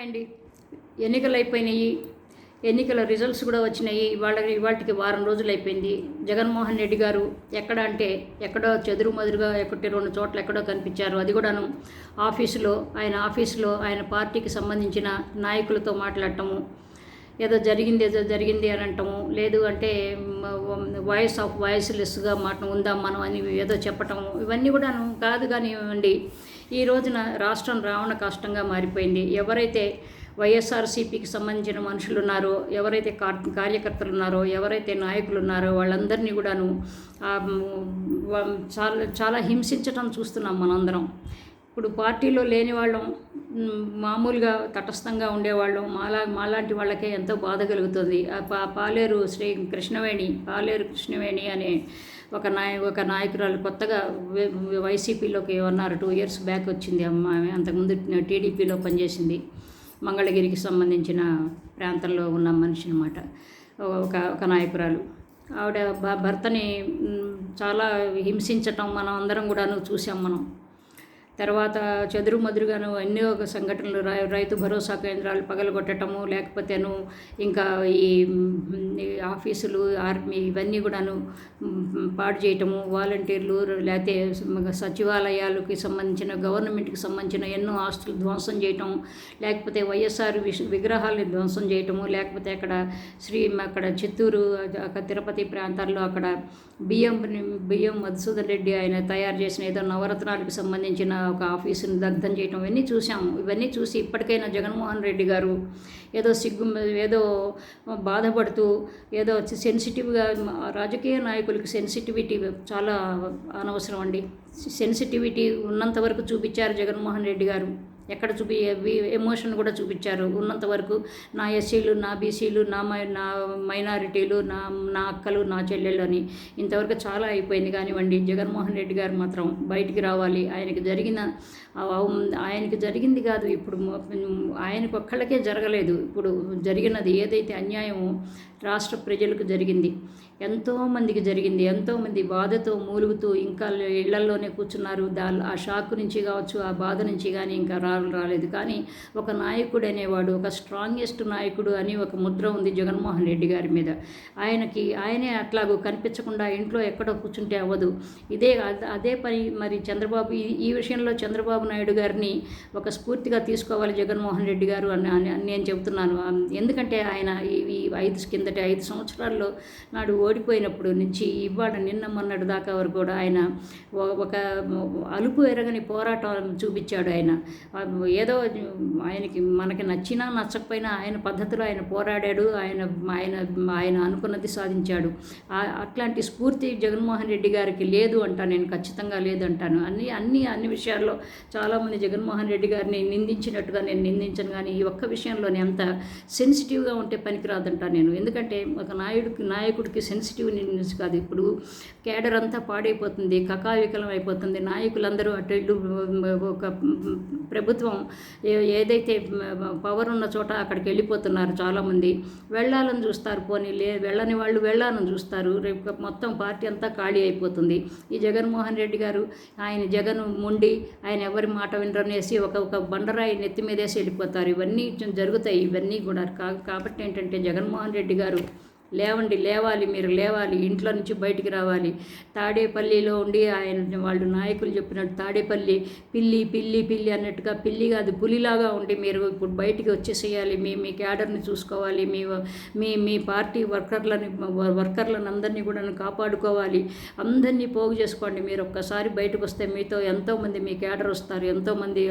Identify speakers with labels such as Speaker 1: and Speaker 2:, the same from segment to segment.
Speaker 1: అండి ఎన్నికలు అయిపోయినాయి ఎన్నికల రిజల్ట్స్ కూడా వచ్చినాయి. వాళ్ళకి వాటికి వారం రోజులు అయిపోయింది జగన్మోహన్ రెడ్డి గారు ఎక్కడ అంటే ఎక్కడో చెదురు మదురుగా ఒకటి రెండు చోట్ల ఎక్కడో కనిపించారు. అది కూడాను ఆఫీసులో ఆయన ఆఫీసులో ఆయన పార్టీకి సంబంధించిన నాయకులతో మాట్లాడటము ఏదో జరిగింది ఏదో జరిగింది అని అంటాము లేదు అంటే వాయిస్ ఆఫ్ వాయిస్ లెస్గా మాట ఉందాం మనం అని ఏదో చెప్పటము ఇవన్నీ కూడాను కాదు కానివ్వండి ఈ రోజున రాష్ట్రం రావణ కష్టంగా మారిపోయింది. ఎవరైతే వైఎస్ఆర్సీపీకి సంబంధించిన మనుషులు ఉన్నారో ఎవరైతే కార్ కార్యకర్తలు ఉన్నారో ఎవరైతే నాయకులు ఉన్నారో వాళ్ళందరినీ కూడాను చాలా చాలా హింసించటం చూస్తున్నాం మనందరం. ఇప్పుడు పార్టీలో లేని వాళ్ళం మామూలుగా తటస్థంగా ఉండేవాళ్ళం. మాలా మాలాంటి వాళ్ళకే ఎంతో బాధ కలుగుతుంది. ఆ పా పాలేరు శ్రీ కృష్ణవేణి పాలేరు కృష్ణవేణి అనే ఒక నాయ ఒక నాయకురాలు కొత్తగా వైసీపీలోకి ఉన్నారు టూ ఇయర్స్ బ్యాక్ వచ్చింది అమ్మ అంతకుముందు టీడీపీలో పనిచేసింది. మంగళగిరికి సంబంధించిన ప్రాంతంలో ఉన్న మనిషి అనమాట ఒక ఒక నాయకురాలు. ఆవిడ భర్తని చాలా హింసించటం మనం అందరం కూడాను చూసాం మనం. తర్వాత చెదురు మదురుగాను ఎన్నో ఒక సంఘటనలు రై- రైతు భరోసా కేంద్రాలు పగలగొట్టటము లేకపోతేను ఇంకా ఈ ఆఫీసులు ఆర్మీ ఇవన్నీ కూడాను పాడు చేయటము వాలంటీర్లు లేకపోతే సచివాలయాలకి సంబంధించిన గవర్నమెంట్కి సంబంధించిన ఎన్నో ఆస్తులు ధ్వంసం చేయటం లేకపోతే వైఎస్ఆర్ విష విగ్రహాలని ధ్వంసం చేయటము లేకపోతే అక్కడ శ్రీ అక్కడ చిత్తూరు అక్కడ తిరుపతి ప్రాంతాల్లో అక్కడ బియ్యం బియ్యం మధుసూదన్ రెడ్డి ఆయన తయారు చేసిన ఏదో నవరత్నాలకు సంబంధించిన ఒక ఆఫీసును దగ్ధం చేయటం ఇవన్నీ చూసాము ఇవన్నీ చూసి ఇప్పటికైనా జగన్మోహన్ రెడ్డి గారు ఏదో సిగ్గు ఏదో బాధపడుతూ ఏదో సెన్సిటివ్గా రాజకీయ నాయకులకు సెన్సిటివిటీ చాలా అనవసరం అండి. సెన్సిటివిటీ ఉన్నంత వరకు చూపించారు జగన్మోహన్ రెడ్డి గారు. ఎక్కడ చూపి ఎమోషన్ కూడా చూపించారు. ఉన్నంత వరకు నా ఎస్సీలు నా బీసీలు నా మై నా మైనారిటీలు నా నా అక్కలు నా చెల్లెళ్ళు అని ఇంతవరకు చాలా అయిపోయింది కానివ్వండి. జగన్మోహన్ రెడ్డి గారు మాత్రం బయటికి రావాలి. ఆయనకి జరిగిన ఆయనకి జరిగింది కాదు. ఇప్పుడు ఆయనకు ఒక్కళ్ళకే జరగలేదు. ఇప్పుడు జరిగినది ఏదైతే అన్యాయమో రాష్ట్ర ప్రజలకు జరిగింది. ఎంతోమందికి జరిగింది. ఎంతోమంది బాధతో మూలుగుతూ ఇంకా ఇళ్ళల్లోనే కూర్చున్నారు. దా ఆ షాక్ నుంచి కావచ్చు ఆ బాధ నుంచి కానీ ఇంకా రా రాలేదు. కానీ ఒక నాయకుడు అనేవాడు ఒక స్ట్రాంగెస్ట్ నాయకుడు అని ఒక ముద్ర ఉంది జగన్మోహన్ రెడ్డి గారి మీద. ఆయనకి ఆయనే అట్లాగూ కనిపించకుండా ఇంట్లో ఎక్కడో కూర్చుంటే అవ్వదు. ఇదే అదే పని మరి చంద్రబాబు ఈ ఈ విషయంలో చంద్రబాబు నాయుడు గారిని ఒక స్ఫూర్తిగా తీసుకోవాలి జగన్మోహన్ రెడ్డి గారు అని నేను చెబుతున్నాను. ఎందుకంటే ఆయన ఈ ఐదు కిందటి ఐదు సంవత్సరాల్లో నాడు ఓడిపోయినప్పుడు నుంచి ఇవాళ నిన్న మొన్నటి దాకా వరకు కూడా ఆయన ఒక అలుపు ఎరగని పోరాటం చూపించాడు ఆయన. ఏదో ఆయనకి మనకి నచ్చినా నచ్చకపోయినా ఆయన పద్ధతిలో ఆయన పోరాడాడు ఆయన ఆయన ఆయన అనుకున్నది సాధించాడు. అట్లాంటి స్ఫూర్తి జగన్మోహన్ రెడ్డి గారికి లేదు అంటాను నేను ఖచ్చితంగా లేదంటాను. అన్ని అన్ని అన్ని విషయాల్లో చాలామంది జగన్మోహన్ రెడ్డి గారిని నిందించినట్టుగా నేను నిందించను కానీ ఈ ఒక్క విషయంలోనే అంత సెన్సిటివ్గా ఉంటే పనికిరాదంట నేను. ఎందుకంటే ఒక నాయుడికి నాయకుడికి సెన్సిటివ్ నిందించ కాదు. ఇప్పుడు కేడర్ అంతా పాడైపోతుంది కకావికలం అయిపోతుంది. నాయకులందరూ అటు ఇటు ఒక ప్రభుత్వం ప్రభుత్వం ఏదైతే పవర్ ఉన్న చోట అక్కడికి వెళ్ళిపోతున్నారు చాలామంది వెళ్ళాలని చూస్తారు పోనీ లే వెళ్ళని వాళ్ళు వెళ్ళాలని చూస్తారు. రేపు మొత్తం పార్టీ అంతా ఖాళీ అయిపోతుంది. ఈ జగన్మోహన్ రెడ్డి గారు ఆయన జగన్ ముండి ఆయన ఎవరి మాట వినరనేసి ఒక ఒక బండరాయి నెత్తి మీదేసి వెళ్ళిపోతారు. ఇవన్నీ జరుగుతాయి ఇవన్నీ కూడా. కాబట్టి ఏంటంటే జగన్మోహన్ రెడ్డి గారు లేవండి లేవాలి మీరు లేవాలి ఇంట్లో నుంచి బయటికి రావాలి. తాడేపల్లిలో ఉండి ఆయన వాళ్ళు నాయకులు చెప్పినట్టు తాడేపల్లి పిల్లి పిల్లి పిల్లి అన్నట్టుగా పిల్లి కాదు పులిలాగా ఉండి మీరు ఇప్పుడు బయటికి వచ్చేసేయాలి. మీ మీ క్యాడర్ని చూసుకోవాలి. మీ మీ మీ పార్టీ వర్కర్లని వర్కర్లను అందరినీ కూడా కాపాడుకోవాలి. అందరినీ పోగు చేసుకోండి. మీరు ఒక్కసారి బయటకు వస్తే మీతో ఎంతోమంది మీ క్యాడర్ వస్తారు ఎంతోమంది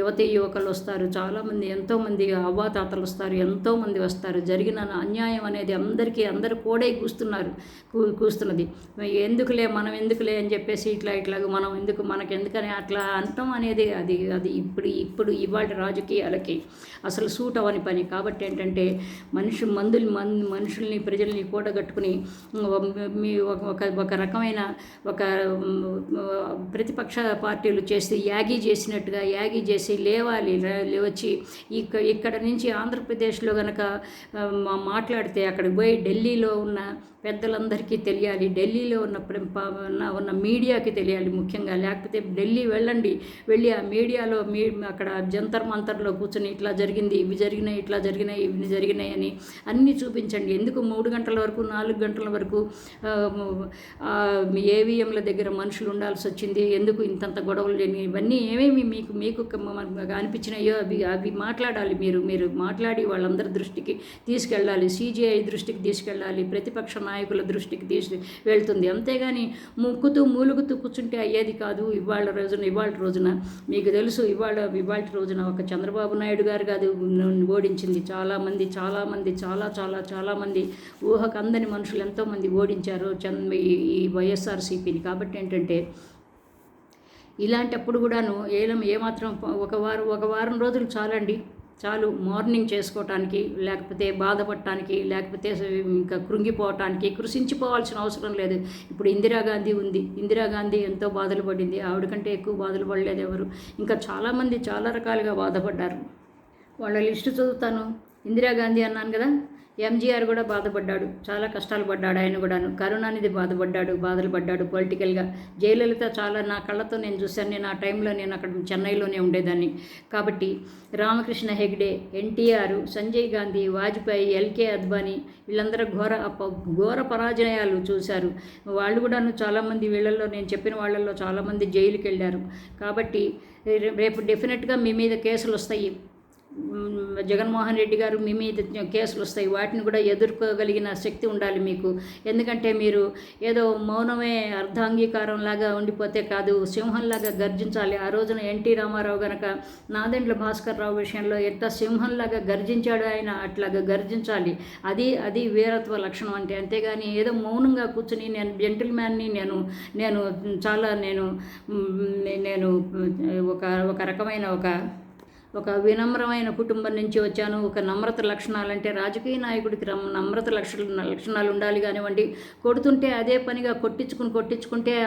Speaker 1: యువతీ యువకులు వస్తారు చాలామంది ఎంతోమంది అవ్వాతాతలు వస్తారు ఎంతోమంది వస్తారు. జరిగిన అన్యాయం అనేది అందరికీ అందరూ కోడే కూస్తున్నారు కూస్తున్నది. ఎందుకులే మనం ఎందుకులే అని చెప్పేసి ఇట్లా ఇట్లా మనం ఎందుకు మనకి ఎందుకని అట్లా అంటాం అనేది అది అది ఇప్పుడు ఇప్పుడు ఇవాళ రాజకీయాలకి అసలు సూట్ అవని పని. కాబట్టి ఏంటంటే మనిషి మందులు మన్ మనుషుల్ని ప్రజల్ని కూడగట్టుకుని మీ ఒక- ఒక రకమైన ఒక ప్రతిపక్ష పార్టీలు చేసి యాగి చేసినట్టుగా యాగి చేసి లేవాలి లేవచ్చి ఇక్క ఇక్కడ నుంచి ఆంధ్రప్రదేశ్లో కనుక మాట్లాడితే అక్కడ అక్కడికి పోయి ఢిల్లీలో ఉన్న పెద్దలందరికీ తెలియాలి. ఢిల్లీలో ఉన్న ఉన్న మీడియాకి తెలియాలి ముఖ్యంగా. లేకపోతే ఢిల్లీ వెళ్ళండి. వెళ్ళి ఆ మీడియాలో మీ అక్కడ జంతర్ మంతర్లో కూర్చొని ఇట్లా జరిగింది ఇవి జరిగినాయి ఇట్లా జరిగినాయి ఇవి జరిగినాయి అని అన్నీ చూపించండి. ఎందుకు మూడు గంటల వరకు నాలుగు గంటల వరకు ఏవిఎంల దగ్గర మనుషులు ఉండాల్సి వచ్చింది? ఎందుకు ఇంతంత గొడవలు జరిగినాయి? ఇవన్నీ ఏమేమి మీకు మీకు అనిపించినాయో అవి అవి మాట్లాడాలి మీరు. మీరు మాట్లాడి వాళ్ళందరి దృష్టికి తీసుకెళ్ళాలి. సిజిఐ దృష్టికి తీసుకెళ్ళాలి. ప్రతిపక్ష నాయకుల దృష్టికి తీసి వెళ్తుంది. అంతేగాని ముక్కుతూ మూలుగుతూ కూర్చుంటే అయ్యేది కాదు. ఇవాళ రోజున ఇవాళ రోజున. మీకు తెలుసు ఇవాళ ఇవాళ రోజున ఒక చంద్రబాబు నాయుడు గారు కాదు ఓడించింది. చాలామంది చాలామంది చాలా చాలా చాలామంది ఊహకు అందని మనుషులు ఎంతోమంది ఓడించారు చంద్ర ఈ ఈ వైఎస్ఆర్సీపీని. కాబట్టి ఏంటంటే ఇలాంటప్పుడు కూడాను ఏలం ఏమాత్రం ఒక వారం ఒక వారం రోజులు చాలండి. చాలు మార్నింగ్ చేసుకోవటానికి లేకపోతే బాధపడటానికి లేకపోతే ఇంకా కృంగిపోవటానికి కృషించిపోవాల్సిన అవసరం లేదు. ఇప్పుడు ఇందిరాగాంధీ ఉంది. ఇందిరాగాంధీ ఎంతో బాధలు పడింది. ఆవిడ కంటే ఎక్కువ బాధలు పడలేదు ఎవరు? ఇంకా చాలామంది చాలా రకాలుగా బాధపడ్డారు. వాళ్ళ లిస్టు చదువుతాను. ఇందిరాగాంధీ అన్నాను కదా? ఎంజీఆర్ కూడా బాధపడ్డాడు. చాలా కష్టాలు పడ్డాడు ఆయన కూడాను. కరుణానిధి బాధపడ్డాడు బాధలు పడ్డాడు పొలిటికల్గా. జయలలిత చాలా నా కళ్ళతో నేను చూశాను. నేను ఆ టైంలో నేను అక్కడ చెన్నైలోనే ఉండేదాన్ని. కాబట్టి రామకృష్ణ హెగ్డే ఎన్టీఆర్ సంజయ్ గాంధీ వాజ్పేయి ఎల్కే అద్వానీ వీళ్ళందరూ ఘోర ఘోర పరాజయాలు చూశారు. వాళ్ళు కూడాను చాలామంది వీళ్ళల్లో నేను చెప్పిన వాళ్ళల్లో చాలామంది జైలుకి వెళ్ళారు కాబట్టి రేపు డెఫినెట్గా మీ మీద కేసులు వస్తాయి జగన్మోహన్ రెడ్డి గారు మీ మీద కేసులు వస్తాయి. వాటిని కూడా ఎదుర్కోగలిగిన శక్తి ఉండాలి మీకు. ఎందుకంటే మీరు ఏదో మౌనమే అర్ధాంగీకారం లాగా ఉండిపోతే కాదు సింహంలాగా గర్జించాలి. ఆ రోజున ఎన్టీ రామారావు గనక నాదెండ్ల భాస్కర్ రావు విషయంలో ఎంత సింహంలాగా గర్జించాడు ఆయన అట్లాగా గర్జించాలి. అది అది వీరత్వ లక్షణం అంటే. అంతేగాని ఏదో మౌనంగా కూర్చుని నేను జెంటిల్మ్యాన్ని నేను నేను చాలా నేను నేను ఒక ఒక రకమైన ఒక ఒక వినమ్రమైన కుటుంబం నుంచి వచ్చాను. ఒక నమ్రత లక్షణాలు అంటే రాజకీయ నాయకుడికి రమ్ నమ్రత లక్షణ లక్షణాలు ఉండాలి కానివ్వండి. కొడుతుంటే అదే పనిగా కొట్టించుకుని కొట్టించుకుంటే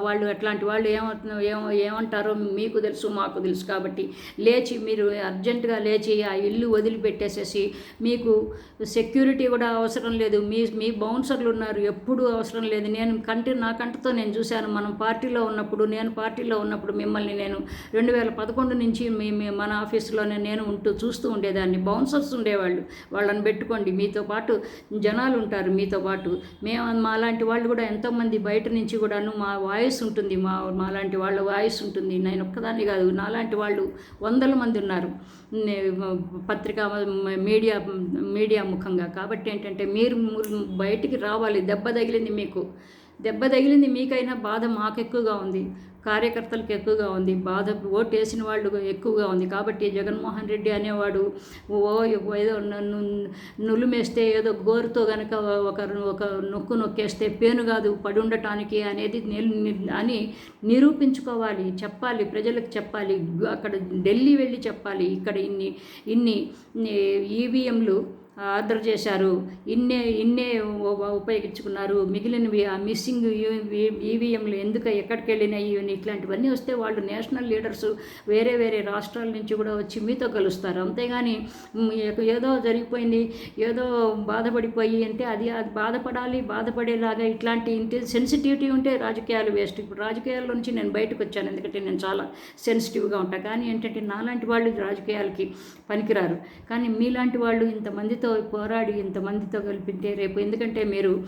Speaker 1: వాళ్ళు అట్లాంటి వాళ్ళు ఏమవుతుందో ఏమ ఏమంటారో మీకు తెలుసు మాకు తెలుసు కాబట్టి లేచి మీరు అర్జెంటుగా లేచి ఆ ఇల్లు వదిలిపెట్టేసేసి మీకు సెక్యూరిటీ కూడా అవసరం లేదు. మీ మీ బౌన్సర్లు ఉన్నారు. ఎప్పుడూ అవసరం లేదు. నేను కంటి నా కంటితో నేను చూశాను. మనం పార్టీలో ఉన్నప్పుడు నేను పార్టీలో ఉన్నప్పుడు మిమ్మల్ని నేను రెండు వేల పదకొండు నుంచి మీ- మన ఆఫీసులోనే నేను ఉంటూ చూస్తూ ఉండేదాన్ని. బౌన్సర్స్ ఉండేవాళ్ళు. వాళ్ళని పెట్టుకోండి. మీతో పాటు జనాలు ఉంటారు మీతో పాటు. మేము మాలాంటి వాళ్ళు కూడా ఎంతోమంది బయట నుంచి కూడాను మా వాయిస్ ఉంటుంది. మా మాలాంటి వాళ్ళ వాయిస్ ఉంటుంది. నేను ఒక్కదాన్ని కాదు. నాలాంటి వాళ్ళు వందల మంది ఉన్నారు. పత్రికా మీడియా మీడియా ముఖంగా. కాబట్టి ఏంటంటే మీరు బయటికి రావాలి. దెబ్బ తగిలింది మీకు. దెబ్బ తగిలింది మీకైనా బాధ మాకెక్కువగా ఉంది. కార్యకర్తలకు ఎక్కువగా ఉంది. బాధ ఓటు వేసిన వాళ్ళు ఎక్కువగా ఉంది. కాబట్టి జగన్మోహన్ రెడ్డి అనేవాడు ఓ ఏదో నన్ను నులిమేస్తే ఏదో గోరుతో గనక ఒక ఒక నొక్కు నొక్కేస్తే పేను కాదు పడి ఉండటానికి అనేది అని నిరూపించుకోవాలి చెప్పాలి ప్రజలకు చెప్పాలి అక్కడ ఢిల్లీ వెళ్ళి చెప్పాలి ఇక్కడ ఇన్ని ఇన్ని ఈవీఎంలు ఆర్డర్ చేశారు. ఇన్నే ఇన్నే ఉపయోగించుకున్నారు. మిగిలినవి ఆ మిస్సింగ్ ఈవీఎంలు ఎందుకు ఎక్కడికి వెళ్ళినాయి? ఇట్లాంటివన్నీ వస్తే వాళ్ళు నేషనల్ లీడర్స్ వేరే వేరే రాష్ట్రాల నుంచి కూడా వచ్చి మీతో కలుస్తారు. అంతేగాని ఏదో జరిగిపోయింది ఏదో బాధపడిపోయి అంటే అది అది బాధపడాలి బాధపడేలాగా ఇట్లాంటి ఇంటి సెన్సిటివిటీ ఉంటే రాజకీయాలు వేస్ట్. ఇప్పుడు రాజకీయాల నుంచి నేను బయటకు వచ్చాను. ఎందుకంటే నేను చాలా సెన్సిటివ్గా ఉంటాను కానీ ఏంటంటే నాలాంటి వాళ్ళు రాజకీయాలకి పనికిరారు. కానీ మీలాంటి వాళ్ళు ఇంతమందితో ఎంతో పోరాడి ఇంతమందితో కలిపింటే రేపు ఎందుకంటే మీరు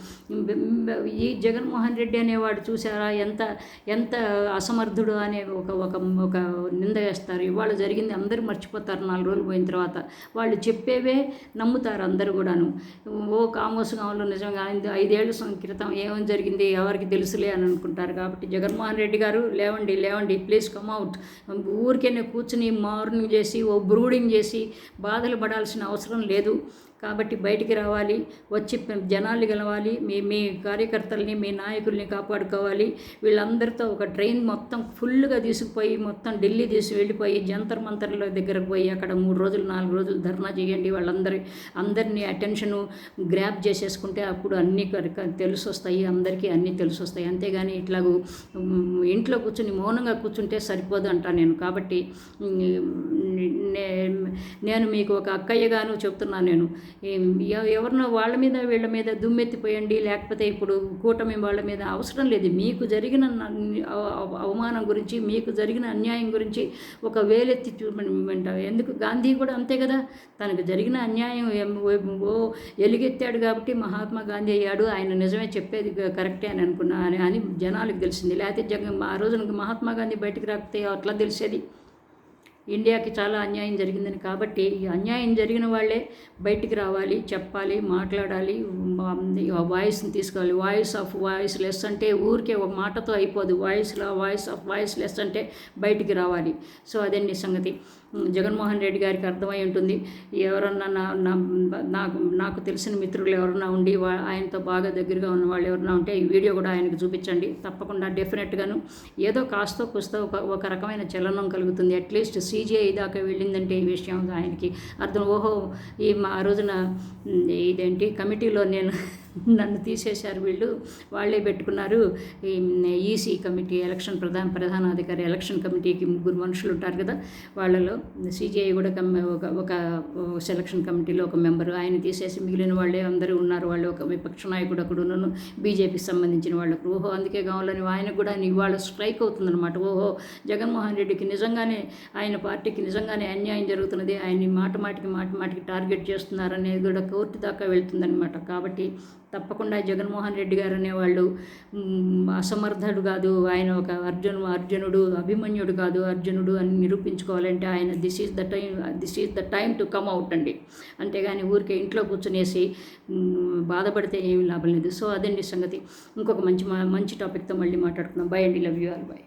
Speaker 1: ఈ జగన్మోహన్ రెడ్డి అనేవాడు చూసారా ఎంత ఎంత అసమర్థుడు అనే ఒక ఒక ఒక నింద వేస్తారు. ఇవాళ జరిగింది అందరూ మర్చిపోతారు నాలుగు రోజులు పోయిన తర్వాత. వాళ్ళు చెప్పేవే నమ్ముతారు అందరూ కూడాను. ఓ కామోసు నిజంగా ఐదు ఐదేళ్ళ సం- క్రితం ఏమని జరిగింది ఎవరికి తెలుసులే అని అనుకుంటారు. కాబట్టి జగన్మోహన్ రెడ్డి గారు లేవండి లేవండి ప్లీజ్ కమ్ అవుట్. ఊరికేనే కూర్చుని మార్నింగ్ చేసి ఓ బ్రూడింగ్ చేసి బాధలు పడాల్సిన అవసరం లేదు. కాబట్టి బయటికి రావాలి వచ్చి జనాలు గెలవాలి మీ మీ కార్యకర్తల్ని మీ నాయకుల్ని కాపాడుకోవాలి. వీళ్ళందరితో ఒక ట్రైన్ మొత్తం ఫుల్గా తీసుకుపోయి మొత్తం ఢిల్లీ తీసి వెళ్ళిపోయి జంతర్ మంతర్ల దగ్గరకు పోయి అక్కడ మూడు రోజులు నాలుగు రోజులు ధర్నా చేయండి. వాళ్ళందరి అందరినీ అటెన్షను గ్రాప్ చేసేసుకుంటే అప్పుడు అన్నీ తెలిసి వస్తాయి అందరికీ అన్నీ తెలిసి వస్తాయి అంతేగాని ఇట్లాగూ ఇంట్లో కూర్చుని మౌనంగా కూర్చుంటే సరిపోదు అంటా నేను. కాబట్టి నేను మీకు ఒక అక్కయ్యగాను చెప్తున్నాను నేను. ఎవరినో వాళ్ళ మీద వీళ్ళ మీద దుమ్మెత్తిపోయండి లేకపోతే ఇప్పుడు కూటమి వాళ్ళ మీద అవసరం లేదు. మీకు జరిగిన అవమానం గురించి మీకు జరిగిన అన్యాయం గురించి ఒక వేలెత్తి చూపమంటారు ఎందుకు? గాంధీ కూడా అంతే కదా. తనకు జరిగిన అన్యాయం ఓ ఎలుగెత్తాడు కాబట్టి మహాత్మా గాంధీ అయ్యాడు. ఆయన నిజమే చెప్పేది కరెక్టే అని అనుకున్నా అని జనాలకు తెలిసింది. లేకపోతే జగన్ ఆ రోజున మహాత్మా గాంధీ బయటకు రాకపోతే అట్లా తెలిసేది. ఇండియాకి చాలా అన్యాయం జరిగిందని. కాబట్టి ఈ అన్యాయం జరిగిన వాళ్ళే బయటికి రావాలి చెప్పాలి మాట్లాడాలి వాయిస్ని తీసుకోవాలి. వాయిస్ ఆఫ్ వాయిస్ లెస్ అంటే ఊరికే ఒక మాటతో అయిపోదు. వాయిస్లో వాయిస్ ఆఫ్ వాయిస్ లెస్ అంటే బయటికి రావాలి. సో అదండి సంగతి. జగన్మోహన్ రెడ్డి గారికి అర్థమై ఉంటుంది. ఎవరన్నా నా నాకు నాకు తెలిసిన మిత్రులు ఎవరన్నా ఉండి ఆయనతో బాగా దగ్గరగా ఉన్న వాళ్ళు ఎవరన్నా ఉంటే ఈ వీడియో కూడా ఆయనకు చూపించండి. తప్పకుండా డెఫినెట్గాను ఏదో కాస్తో కుస్తో ఒక ఒక రకమైన చలనం కలుగుతుంది. అట్లీస్ట్ సీజీఐ దాకా వెళ్ళిందంటే ఈ విషయం ఆయనకి అర్థం. ఓహో ఈ మా రోజున ఇదేంటి కమిటీలో నేను నన్ను తీసేశారు వీళ్ళు. వాళ్ళే పెట్టుకున్నారు. ఈసీ కమిటీ ఎలక్షన్ ప్రధాన ప్రధానాధికారి ఎలక్షన్ కమిటీకి ముగ్గురు మనుషులు ఉంటారు కదా. వాళ్ళలో సిజిఐ కూడా ఒక ఒక సెలక్షన్ కమిటీలో ఒక మెంబరు. ఆయన తీసేసి మిగిలిన వాళ్ళే అందరూ ఉన్నారు. వాళ్ళు ఒక విపక్ష నాయకుడు అక్కడున్నను బీజేపీకి సంబంధించిన వాళ్ళకు. ఓహో అందుకే కావాలని ఆయన కూడా ఇవాళ స్ట్రైక్ అవుతుందన్నమాట. ఓహో జగన్మోహన్ రెడ్డికి నిజంగానే ఆయన పార్టీకి నిజంగానే అన్యాయం జరుగుతున్నది. ఆయన్ని మాట మాటికి మాట మాటికి టార్గెట్ చేస్తున్నారనేది కూడా కోర్టు దాకా వెళ్తుందన్నమాట. కాబట్టి తప్పకుండా జగన్మోహన్ రెడ్డి గారు అనేవాళ్ళు అసమర్థుడు కాదు. ఆయన ఒక అర్జును అర్జునుడు అభిమన్యుడు కాదు. అర్జునుడు అని నిరూపించుకోవాలంటే ఆయన this is the time this is the time to come out అండి. అంతేగాని ఊరికే ఇంట్లో కూర్చునేసి బాధపడితే ఏమి లాభం లేదు. సో అదండి సంగతి. ఇంకొక మంచి మంచి టాపిక్తో మళ్ళీ మాట్లాడుకుందాం. బై అండి. Love you all by